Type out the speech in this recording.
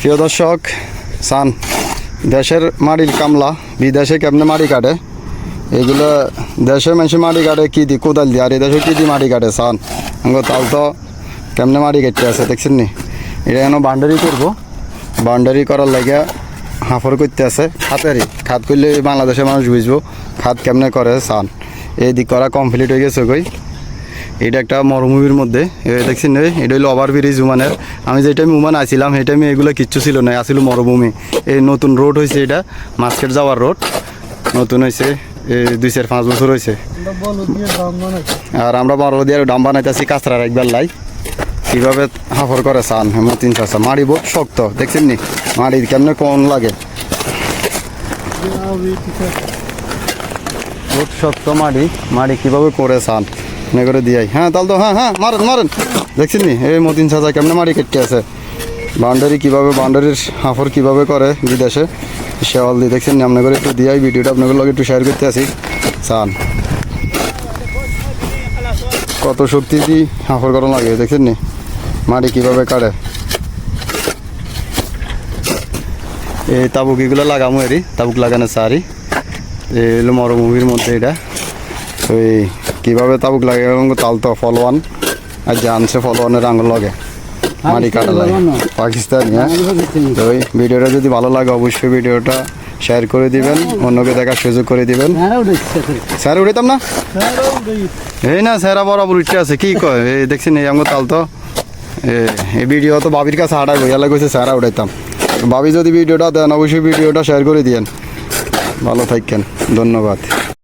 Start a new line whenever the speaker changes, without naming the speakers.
প্রিয় দর্শক, সান, দেশের মাটির কামলা, বিদেশে কেমনে মাটি কাটে? এগুলো দেশে মানুষে মাটি কাটে, কি দি কোদাল দিয়ে, আর এদেশে কি দি মাটি কাটে, সান? আঙ্গো তাল তো কেমনে মাটি কেটে আছে, দেখছেন নি? এটা যেন বাউন্ডারি করব। বাউন্ডারি করার লাগে হাফর করতে আছে খাতেরই খাত করলে বাংলাদেশের মানুষ বুঝব, খাত কেমনে করে, সান? এই দিক করা কমপ্লিট হয়ে গেছে কই? এটা একটা মরুভূমির মধ্যে। দেখছেন এটা হলো ওভার ব্রিজ উমানের আমি যে টাইমে উমান আসছিলাম সেই টাইমে এগুলো কিচ্ছু ছিল না আসছিল মরুভূমি এই নতুন রোড হয়েছে এটা মাস্কেট যাওয়ার রোড নতুন হয়েছে এই দুই চার পাঁচ বছর হয়েছে আর আমরা বড় দিয়ে ডাম বানাইতেছি কাঁচরার একবার লাই। কীভাবে হাফর করে চান মতিন চাষা মাড়ি বহুত শক্ত দেখছেন নি? মাড়ি কেমনে কম লাগে? বহুত শক্ত মাড়ি মাড়ি কীভাবে করে চান? মনে করে দিয়াই। হ্যাঁ তাহলে তো হ্যাঁ হ্যাঁ মারেন মারেন। দেখছেন নি? এই মতিন চাচা কেমনে মারি কেটে আছে? বাউন্ডারি কীভাবে, বাউন্ডারির হাফর কীভাবে করে বিদেশে? শেওয়াল দিয়ে দেখছেন নি? আপনাদের একটু দিয়াই ভিডিওটা আপনাদের লগে একটু শেয়ার করতে আসি। চান। কত শক্তি দিয়ে হাফর করা লাগে, দেখছেন নি? মাটি কীভাবে কাটে এই তাবুক এগুলো লাগামো এরি, তাবুক লাগানো সারি এই হলো মরুভূমির মধ্যে এটা। ওই কীভাবে তাবুক লাগে? এবং তাল তো ফলোয়ান আর জানছে ফলোয়ানের আঙুল লাগে। মাটি কাটা লাগে। পাকিস্তানি হ্যাঁ? তো ওই ভিডিওটা যদি ভালো লাগে অবশ্যই ভিডিওটা শেয়ার করে দিবেন। অন্যকে দেখার সুযোগ করে দিবেন। স্যার। উঠাইতাম না? এই না স্যারা বরাবর উঠতে আছে। কি কয়? এই দেখছি এই আমার তাল তো। এই ভিডিও তো বাবির কাছে হাঁটাই বইয়ালা কইছে স্যারা উঠাইতাম। বাবি যদি ভিডিওটা দেন অবশ্যই ভিডিওটা শেয়ার করে দিয়েন। ভালো থাকেন ধন্যবাদ।